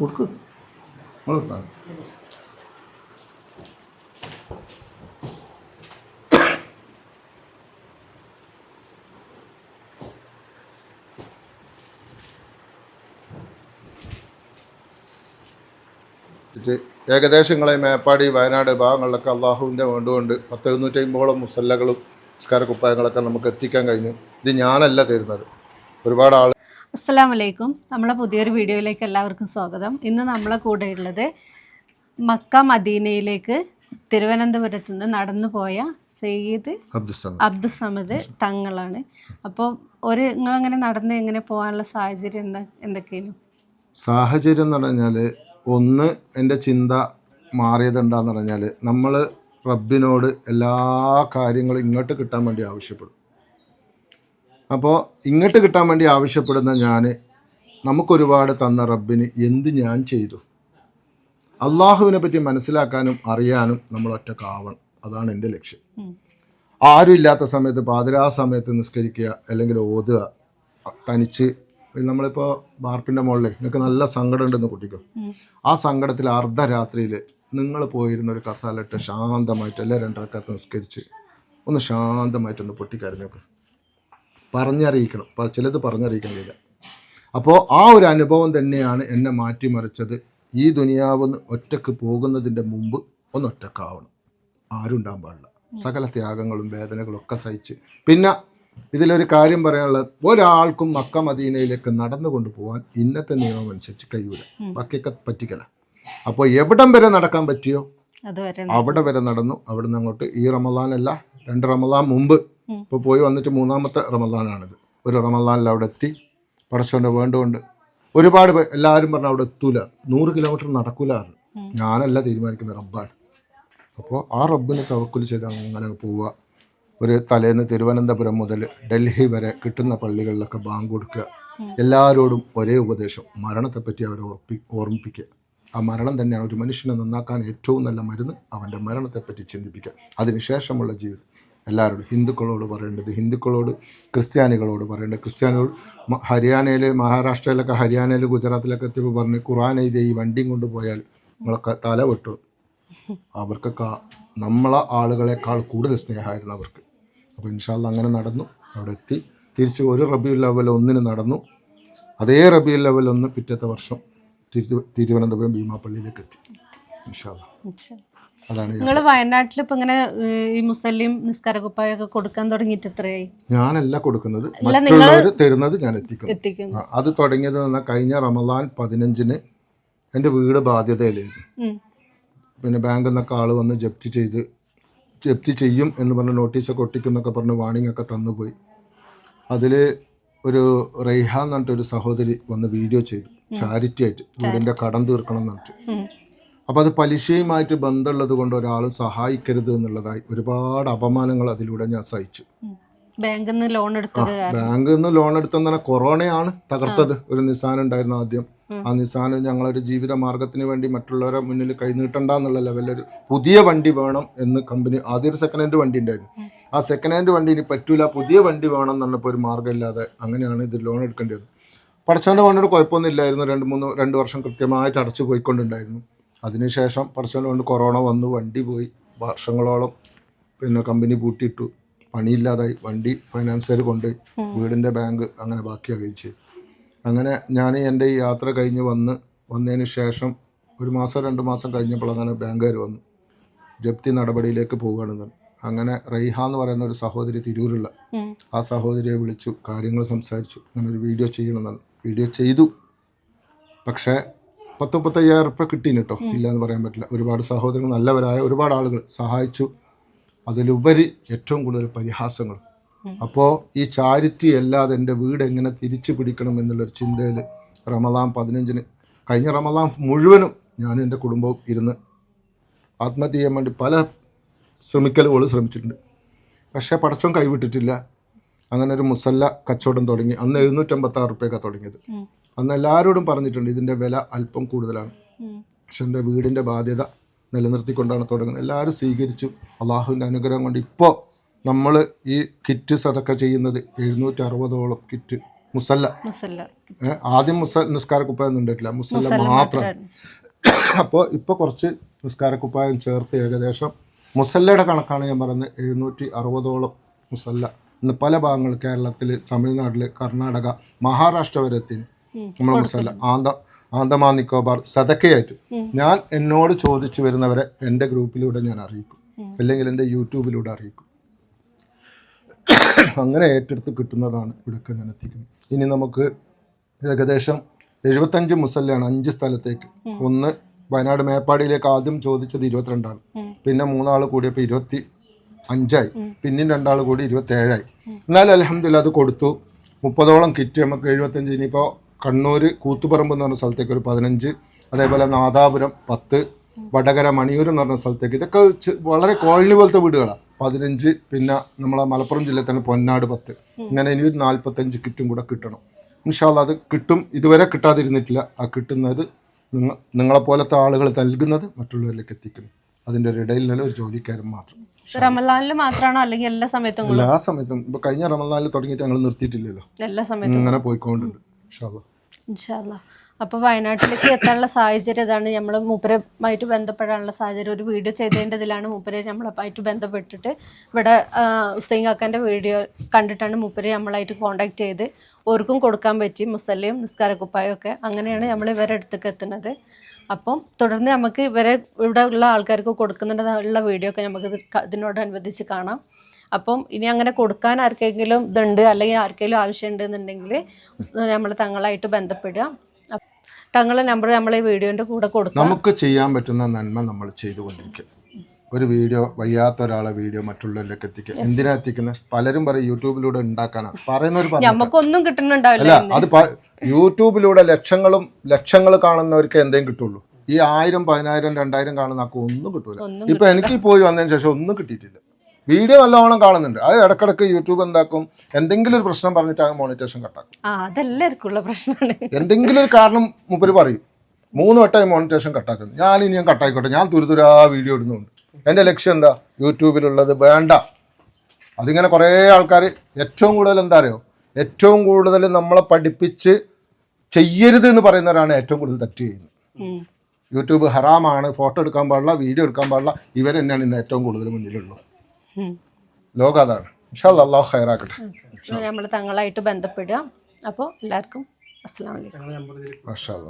കൊടുക്ക്. നിങ്ങൾ കൊടുത്താ മതി. ഏകദേശം നിങ്ങളെ മേപ്പാടി വയനാട് ഭാഗങ്ങളിലൊക്കെ അള്ളാഹുവിന്റെ വേണ്ടുകൊണ്ട് പത്ത് എഴുന്നൂറ്റി അമ്പതോളം മുസല്ലകളും നിസ്കാര കുപ്പായങ്ങളൊക്കെ നമുക്ക് എത്തിക്കാൻ കഴിഞ്ഞു. ഇത് ഞാനല്ല തരുന്നത്. ഒരുപാട് ആൾ അസ്സലാം വലൈക്കും നമ്മളെ പുതിയൊരു വീഡിയോയിലേക്ക് എല്ലാവർക്കും സ്വാഗതം. ഇന്ന് നമ്മളെ കൂടെ ഉള്ളത് മക്ക മദീനയിലേക്ക് തിരുവനന്തപുരത്ത് നിന്ന് നടന്നു പോയ സെയ്ദ് അബ്ദുസമ അബ്ദുസമദ് തങ്ങളാണ്. അപ്പോൾ ഒരു നിങ്ങളങ്ങനെ നടന്ന് എങ്ങനെ പോകാനുള്ള സാഹചര്യം എന്താ? എന്തൊക്കെയായിരുന്നു സാഹചര്യം എന്ന് പറഞ്ഞാൽ ഒന്ന് എന്റെ ചിന്ത മാറിയത് എന്താന്ന് പറഞ്ഞാൽ നമ്മൾ റബ്ബിനോട് എല്ലാ കാര്യങ്ങളും ഇങ്ങോട്ട് കിട്ടാൻ വേണ്ടി ആവശ്യപ്പെടും. അപ്പോൾ ഇങ്ങോട്ട് കിട്ടാൻ വേണ്ടി ആവശ്യപ്പെടുന്ന ഞാൻ നമുക്കൊരുപാട് തന്ന റബ്ബിന് എന്ത് ഞാൻ ചെയ്തു? അള്ളാഹുവിനെ പറ്റി മനസ്സിലാക്കാനും അറിയാനും നമ്മൾ ഒറ്റക്കാവണം. അതാണ് എന്റെ ലക്ഷ്യം. ആരുമില്ലാത്ത ആരും ഇല്ലാത്ത സമയത്ത് പാതിരാ സമയത്ത് നിസ്കരിക്കുക അല്ലെങ്കിൽ ഓതുക തനിച്ച്. നമ്മളിപ്പോൾ ബാർപ്പിന്റെ മുകളിൽ നിങ്ങൾക്ക് നല്ല സങ്കടം ഉണ്ടെന്ന് കുട്ടിക്കോ. ആ സങ്കടത്തിൽ അർദ്ധരാത്രിയിൽ നിങ്ങൾ പോയിരുന്ന ഒരു കസാലിട്ട് ശാന്തമായിട്ട് എല്ലാ രണ്ടരക്കത്ത് നിസ്കരിച്ച് ഒന്ന് ശാന്തമായിട്ടൊന്ന് പൊട്ടിക്കരഞ്ഞോക്ക്. പറഞ്ഞറിയിക്കണം. ചിലത് പറഞ്ഞറിയിക്കണില്ല അപ്പോൾ ആ ഒരു അനുഭവം തന്നെയാണ് എന്നെ മാറ്റിമറിച്ചത്. ഈ ദുനിയാവെന്ന് ഒറ്റയ്ക്ക് പോകുന്നതിന്റെ മുമ്പ് ഒന്ന് ഒറ്റക്കാവണം ആരും ഉണ്ടാകാൻ പാടില്ല. സകല ത്യാഗങ്ങളും വേദനകളും ഒക്കെ സഹിച്ച്. പിന്നെ ഇതിലൊരു കാര്യം പറയാനുള്ളത് ഒരാൾക്കും മക്ക മദീനയിലേക്ക് നടന്നു കൊണ്ടുപോകാൻ ഇന്നത്തെ നിയമം അനുസരിച്ച് കഴിയൂല. ബാക്കിയൊക്കെ പറ്റിക്കല. അപ്പോൾ എവിടം വരെ നടക്കാൻ പറ്റിയോ? അവിടെ വരെ നടന്നു. അവിടെ നിന്ന് അങ്ങോട്ട് ഈ റമദാനല്ല രണ്ട് റമദാൻ മുമ്പ്. ഇപ്പോൾ പോയി വന്നിട്ട് മൂന്നാമത്തെ റമദാനാണിത്. ഒരു റമദാനിൽ അവിടെ എത്തി പടച്ചോന്റെ വേണ്ടുകൊണ്ട് ഒരുപാട് പേർ എല്ലാവരും പറഞ്ഞു അവിടെ എത്തൂല. നൂറ് കിലോമീറ്റർ നടക്കൂലായിരുന്നു. ഞാനല്ല തീരുമാനിക്കുന്ന റബ്ബാണ്. അപ്പോൾ ആ റബ്ബിന് തവക്കുൽ ചെയ്ത് അങ്ങനെ പോവുക. ഒരു തലേന്ന് തിരുവനന്തപുരം മുതൽ ഡൽഹി വരെ കിട്ടുന്ന പള്ളികളിലൊക്കെ ബാങ്ക് കൊടുക്കുക. എല്ലാവരോടും ഒരേ ഉപദേശം. മരണത്തെപ്പറ്റി അവരെ ഓർപ്പി ഓർമ്മിപ്പിക്കുക. ആ മരണം തന്നെയാണ് ഒരു മനുഷ്യനെ നന്നാക്കാൻ ഏറ്റവും നല്ല മരുന്ന് അവന്റെ മരണത്തെപ്പറ്റി ചിന്തിപ്പിക്കുക. അതിനുശേഷമുള്ള ജീവിതം. എല്ലാവരോടും ഹിന്ദുക്കളോട് പറയേണ്ടത് ഹിന്ദുക്കളോട് ക്രിസ്ത്യാനികളോട് പറയേണ്ടത്. ക്രിസ്ത്യാനികളോട് ഹരിയാനയിൽ മഹാരാഷ്ട്രയിലൊക്കെ ഹരിയാനയിൽ ഗുജറാത്തിലൊക്കെ എത്തിയപ്പോൾ പറഞ്ഞ് ഖുറാൻ എഴുതിയ ഈ വണ്ടിയും കൊണ്ടുപോയാൽ നിങ്ങളൊക്കെ തല വെട്ടും. അവർക്കൊക്കെ നമ്മളെ ആളുകളെക്കാൾ കൂടുതൽ സ്നേഹമായിരുന്നു അവർക്ക്. അപ്പോൾ ഇൻഷാല്ല അങ്ങനെ നടന്നു. അവിടെ എത്തി. തിരിച്ച് ഒരു റബിയുൽ ലെവൽ ഒന്നിന് നടന്നു. അതേ റബിയുൽ ലെവൽ ഒന്ന് പിറ്റത്തെ വർഷം തിരു തിരുവനന്തപുരം ഭീമാപ്പള്ളിയിലേക്ക് എത്തി. ഇൻഷാല്ല നിങ്ങൾ വയനാട്ടിൽ ഇപ്പൊ ഇങ്ങനെ ഈ മുസ്ലിം നിസ്കാര കുപ്പായൊക്കെ കൊടുക്കാൻ തുടങ്ങിയിട്ട് എത്രയായി? ഞാനല്ല കൊടുക്കുന്നത്. മറ്റുള്ളവർ തരുന്നത് ഞാൻ എത്തിക്കുന്നു. അത് തുടങ്ങിയത് കഴിഞ്ഞ റമദാൻ പതിനഞ്ചിന് എന്റെ വീട് ബാധ്യതയിലായിരുന്നു. പിന്നെ ബാങ്കിൽ നിന്നൊക്കെ ആൾ വന്ന് ജപ്തി ചെയ്ത് ജപ്തി ചെയ്യും എന്ന് പറഞ്ഞ് നോട്ടീസൊക്കെ ഒട്ടിക്കുന്നൊക്കെ പറഞ്ഞ് വാണിംഗ് ഒക്കെ തന്നുപോയി. അതിൽ ഒരു റെയ്ഹ എന്ന് പറഞ്ഞിട്ടൊരു സഹോദരി വന്ന് വീഡിയോ ചെയ്തു. ചാരിറ്റി ആയിട്ട് വീടിന്റെ കടം തീർക്കണം എന്ന് പറഞ്ഞിട്ട്. അപ്പോൾ അത് പലിശയുമായിട്ട് ബന്ധമുള്ളത് കൊണ്ട് ഒരാൾ സഹായിക്കരുത് എന്നുള്ളതായി ഒരുപാട് അപമാനങ്ങൾ അതിലൂടെ ഞാൻ സഹിച്ചു. ബാങ്കിൽ നിന്ന് ലോൺ എടുത്തത് ബാങ്കിൽ നിന്ന് ലോൺ എടുത്തെന്ന് പറഞ്ഞാൽ കൊറോണയാണ് തകർത്തത്. ഒരു നിസാൻ ഉണ്ടായിരുന്നു ആദ്യം. ആ നിസാന് ഞങ്ങളൊരു ജീവിത മാർഗത്തിന് വേണ്ടി മറ്റുള്ളവരെ മുന്നിൽ കൈനീട്ടണ്ട എന്നുള്ള ലെവലിൽ ഒരു പുതിയ വണ്ടി വേണം എന്ന് കമ്പനി ആദ്യം ഒരു സെക്കൻഡ് ഹാൻഡ് വണ്ടി ഉണ്ടായിരുന്നു. ആ സെക്കൻഡ് ഹാൻഡ് വണ്ടി ഇനി പറ്റൂല. പുതിയ വണ്ടി വേണം എന്ന് പറഞ്ഞപ്പോൾ ഒരു മാർഗമില്ലാതെ അങ്ങനെയാണ് ഇത് ലോൺ എടുക്കേണ്ടത് പടച്ചവന്റെ പണിയോട് കുഴപ്പമൊന്നും ഇല്ലായിരുന്നു. രണ്ട് മൂന്ന് രണ്ട് വർഷം കൃത്യമായിട്ട് അടച്ചു പോയിക്കൊണ്ടുണ്ടായിരുന്നു അതിനുശേഷം പടച്ചവനെ കൊണ്ട് കൊറോണ വന്നു വണ്ടി പോയി. വർഷങ്ങളോളം പിന്നെ കമ്പനി പൂട്ടിയിട്ടു. പണിയില്ലാതായി. വണ്ടി ഫൈനാൻസുകാർ കൊണ്ട് വീടിന്റെ ബാങ്ക് അങ്ങനെ ബാക്കിയാകുകയും ചെയ്തു. അങ്ങനെ ഞാൻ എന്റെ ഈ യാത്ര കഴിഞ്ഞ് വന്ന് വന്നതിന് ശേഷം ഒരു മാസം രണ്ട് മാസം കഴിഞ്ഞപ്പോൾ അങ്ങനെ ബാങ്കുകാർ വന്നു. ജപ്തി നടപടിയിലേക്ക് പോവുകയാണെന്ന്. അങ്ങനെ റൈഹ എന്ന് പറയുന്ന ഒരു സഹോദരി തിരൂരുള്ള ആ സഹോദരിയെ വിളിച്ചു കാര്യങ്ങൾ സംസാരിച്ചു. അങ്ങനെ ഒരു വീഡിയോ ചെയ്യണമെന്നാണ്. വീഡിയോ ചെയ്തു. പക്ഷേ പത്ത് മുപ്പത്തയ്യായിരം റുപ്യ കിട്ടീന് കേട്ടോ ഇല്ല എന്ന് പറയാൻ പറ്റില്ല. ഒരുപാട് സഹോദരങ്ങൾ നല്ലവരായ ഒരുപാട് ആളുകൾ സഹായിച്ചു. അതിലുപരി ഏറ്റവും കൂടുതൽ പരിഹാസങ്ങൾ. അപ്പോൾ ഈ ചാരിറ്റി അല്ലാതെ എന്റെ വീട് എങ്ങനെ തിരിച്ചു പിടിക്കണം എന്നുള്ളൊരു ചിന്തയിൽ റമദാൻ പതിനഞ്ചിന് കഴിഞ്ഞ റമദാൻ മുഴുവനും ഞാനും എന്റെ കുടുംബവും ഇരുന്ന് ആത്മഹത്യ ചെയ്യാൻ വേണ്ടി പല ശ്രമിക്കലുകൾ ശ്രമിച്ചിട്ടുണ്ട്. പക്ഷേ പടച്ചോൻ കൈവിട്ടിട്ടില്ല. അങ്ങനെ ഒരു മുസല്ല കച്ചവടം തുടങ്ങി. അന്ന് എഴുന്നൂറ്റമ്പത്താറ് റുപ്യൊക്കെ തുടങ്ങിയത്. അന്ന് എല്ലാവരോടും പറഞ്ഞിട്ടുണ്ട് ഇതിന്റെ വില അല്പം കൂടുതലാണ്. പക്ഷെ എന്റെ വീടിന്റെ ബാധ്യത നിലനിർത്തിക്കൊണ്ടാണ് തുടങ്ങുന്നത്. എല്ലാവരും സ്വീകരിച്ചു. അള്ളാഹുവിന്റെ അനുഗ്രഹം കൊണ്ട് ഇപ്പോൾ നമ്മൾ ഈ കിറ്റ് സതൊക്കെ ചെയ്യുന്നത് എഴുന്നൂറ്റി അറുപതോളം കിറ്റ് മുസല്ല. ആദ്യം മുസ നിസ്കാര കുപ്പായം ഉണ്ടായിട്ടില്ല. മുസല്ല മാത്രം. അപ്പോൾ ഇപ്പോൾ കുറച്ച് നിസ്കാര കുപ്പായം ചേർത്ത് ഏകദേശം മുസല്ലയുടെ കണക്കാണ് ഞാൻ പറയുന്നത് എഴുന്നൂറ്റി അറുപതോളം മുസല്ല ഇന്ന് പല ഭാഗങ്ങൾ കേരളത്തിൽ തമിഴ്നാട്ടിൽ കർണാടക മഹാരാഷ്ട്ര വരെ എത്തി. നമ്മുടെ മുസല്ല ആന്ത ആന്തമാൻ നിക്കോബാർ സതക്കയായിട്ട് ഞാൻ എന്നോട് ചോദിച്ചു വരുന്നവരെ എന്റെ ഗ്രൂപ്പിലൂടെ ഞാൻ അറിയിക്കും. അല്ലെങ്കിൽ എന്റെ യൂട്യൂബിലൂടെ അറിയിക്കും. അങ്ങനെ ഏറ്റെടുത്ത് കിട്ടുന്നതാണ് ഇവിടെയൊക്കെ ഞാൻ എത്തിക്കുന്നത്. ഇനി നമുക്ക് ഏകദേശം എഴുപത്തഞ്ച് മുസല്ലയാണ് അഞ്ച് സ്ഥലത്തേക്ക്. ഒന്ന് വയനാട് മേപ്പാടിയിലേക്ക് ആദ്യം ചോദിച്ചത് ഇരുപത്തിരണ്ടാണ്. പിന്നെ മൂന്നാൾ കൂടിയപ്പോൾ ഇരുപത്തി അഞ്ചായി. പിന്നെയും രണ്ടാൾ കൂടി ഇരുപത്തേഴായി. എന്നാലും അലഹമില്ല അത് കൊടുത്തു. മുപ്പതോളം കിറ്റ് നമുക്ക് എഴുപത്തഞ്ച് ഇനിയിപ്പോൾ കണ്ണൂർ കൂത്തുപറമ്പ് എന്ന് പറഞ്ഞ സ്ഥലത്തേക്ക് ഒരു പതിനഞ്ച്. അതേപോലെ നാദാപുരം പത്ത്. വടകര മണിയൂർ എന്ന് പറഞ്ഞ സ്ഥലത്തേക്ക്. ഇതൊക്കെ വളരെ കോളനി പോലത്തെ വീടുകളാണ് പതിനഞ്ച് പിന്നെ നമ്മളെ മലപ്പുറം ജില്ലയിൽ തന്നെ പൊന്നാട് പത്ത്. ഇങ്ങനെ ഇനി ഒരു നാൽപ്പത്തഞ്ച് കിറ്റും കൂടെ കിട്ടണം. ഇൻഷാല്ല അത് കിട്ടും. ഇതുവരെ കിട്ടാതിരുന്നിട്ടില്ല. ആ കിട്ടുന്നത് നിങ്ങളെ നിങ്ങളെപ്പോലത്തെ ആളുകൾ നൽകുന്നത് മറ്റുള്ളവരിലേക്ക് എത്തിക്കണം അതിന്റെ ഒരു ഇടയിൽ നില ഒരു ജോലിക്കാരൻ മാത്രം. റമലാനിൽ മാത്രമാണോ അല്ലെങ്കിൽ എല്ലാ സമയത്തും എല്ലാ സമയത്തും. ഇപ്പൊ കഴിഞ്ഞ റമലാനിൽ തുടങ്ങിയിട്ട് ഞങ്ങൾ നിർത്തിയിട്ടില്ലല്ലോ. എല്ലാ സമയത്തും. ഇങ്ങനെ പോയിക്കൊണ്ടുണ്ട്. ഇൻഷാല്ലാ ഇൻഷാല്ല അപ്പോൾ വയനാട്ടിലേക്ക് എത്താനുള്ള സാഹചര്യം ഇതാണ്. നമ്മൾ മൂപ്പരുമായിട്ട് ബന്ധപ്പെടാനുള്ള സാഹചര്യം. ഒരു വീഡിയോ ചെയ്തതിന്റെ ഇതിലാണ് മൂപ്പര് നമ്മളായിട്ട് ബന്ധപ്പെട്ടിട്ട് ഇവിടെ ഹുസൈൻ കാക്കാന്റെ വീഡിയോ കണ്ടിട്ടാണ് മൂപ്പര് നമ്മളായിട്ട് കോണ്ടാക്ട് ചെയ്ത്. ഓർക്കും കൊടുക്കാൻ പറ്റി. മുസല്ലയും നിസ്കാരക്കുപ്പായും ഒക്കെ അങ്ങനെയാണ് നമ്മൾ ഇവരുടെ അടുത്തേക്ക് എത്തുന്നത്. അപ്പം തുടർന്ന് നമുക്ക് ഇവരെ ഇവിടെ ഉള്ള ആൾക്കാർക്ക് കൊടുക്കുന്നുണ്ടെന്നുള്ള വീഡിയോ ഒക്കെ നമുക്ക് ഇതിനോടനുബന്ധിച്ച് കാണാം. അപ്പം ഇനി അങ്ങനെ കൊടുക്കാൻ ആർക്കെങ്കിലും ഇതുണ്ട് അല്ലെങ്കിൽ ആർക്കെങ്കിലും ആവശ്യമുണ്ട് എന്നുണ്ടെങ്കിൽ നമ്മൾ തങ്ങളായിട്ട് ബന്ധപ്പെടുക. തങ്ങളുടെ തങ്ങളെ നമ്പർ നമ്മൾ ഈ വീഡിയോന്റെ കൂടെ കൊടുക്കും നമുക്ക് ചെയ്യാൻ പറ്റുന്ന നന്മ നമ്മൾ ചെയ്തുകൊണ്ടിരിക്കും ഒരു വീഡിയോ വയ്യാത്ത ഒരാളെ വീഡിയോ മറ്റുള്ളവരിലേക്ക് എത്തിക്കുക. എന്തിനാ എത്തിക്കുന്നത്? പലരും പറയും യൂട്യൂബിലൂടെ ഉണ്ടാക്കാനാണ് പറയുന്നവർ ഒരു നമുക്കൊന്നും കിട്ടുന്നുണ്ടാവില്ല അത് യൂട്യൂബിലൂടെ ലക്ഷങ്ങളും ലക്ഷങ്ങൾ കാണുന്നവർക്ക് എന്തെങ്കിലും കിട്ടുള്ളൂ. ഈ ആയിരം പതിനായിരം രണ്ടായിരം കാണുന്ന ആൾക്ക് ഒന്നും കിട്ടൂല. ഇപ്പൊ എനിക്ക് പോയി വന്നതിന് ശേഷം ഒന്നും കിട്ടിയിട്ടില്ല. വീഡിയോ നല്ലോണം കാണുന്നുണ്ട്. അത് ഇടക്കിടക്ക് യൂട്യൂബ് എന്താക്കും? എന്തെങ്കിലും ഒരു പ്രശ്നം പറഞ്ഞിട്ട് ആ മോണിറ്റേഷൻ കട്ടാക്കും ആ അതെല്ലാവർക്കും ഉള്ള പ്രശ്നമാണ്. എന്തെങ്കിലും ഒരു കാരണം മുപ്പര് പറയും. മൂന്ന് വട്ടമായി മോണിറ്റേഷൻ കട്ടാക്കുന്നു ഞാൻ ഇനി ഞാൻ കട്ടായിക്കോട്ടെ ഞാൻ തുരുതുരാ വീഡിയോ ഇടുന്നുണ്ട്. എന്റെ ലക്ഷ്യം എന്താ? യൂട്യൂബിലുള്ളത് വേണ്ട. അതിങ്ങനെ കുറേ ആൾക്കാർ ഏറ്റവും കൂടുതൽ എന്താ അറിയോ? ഏറ്റവും കൂടുതൽ നമ്മളെ പഠിപ്പിച്ച് ചെയ്യരുത് എന്ന് പറയുന്നവരാണ് ഏറ്റവും കൂടുതൽ തെറ്റ് ചെയ്യുന്നത്. യൂട്യൂബ് ഹറാമാണ് ഫോട്ടോ എടുക്കാൻ പാടില്ല വീഡിയോ എടുക്കാൻ പാടില്ല ഇവർ തന്നെയാണ് ഇന്ന് ഏറ്റവും കൂടുതൽ മുന്നിലുള്ളത്. ലോകം അതാണ്. ഇൻഷാ അല്ലാ, അള്ളാഹു. നമ്മൾ തങ്ങളായിട്ട് ബന്ധപ്പെടുക. അപ്പോൾ എല്ലാവർക്കും അസ്സാം വലൈക്കും.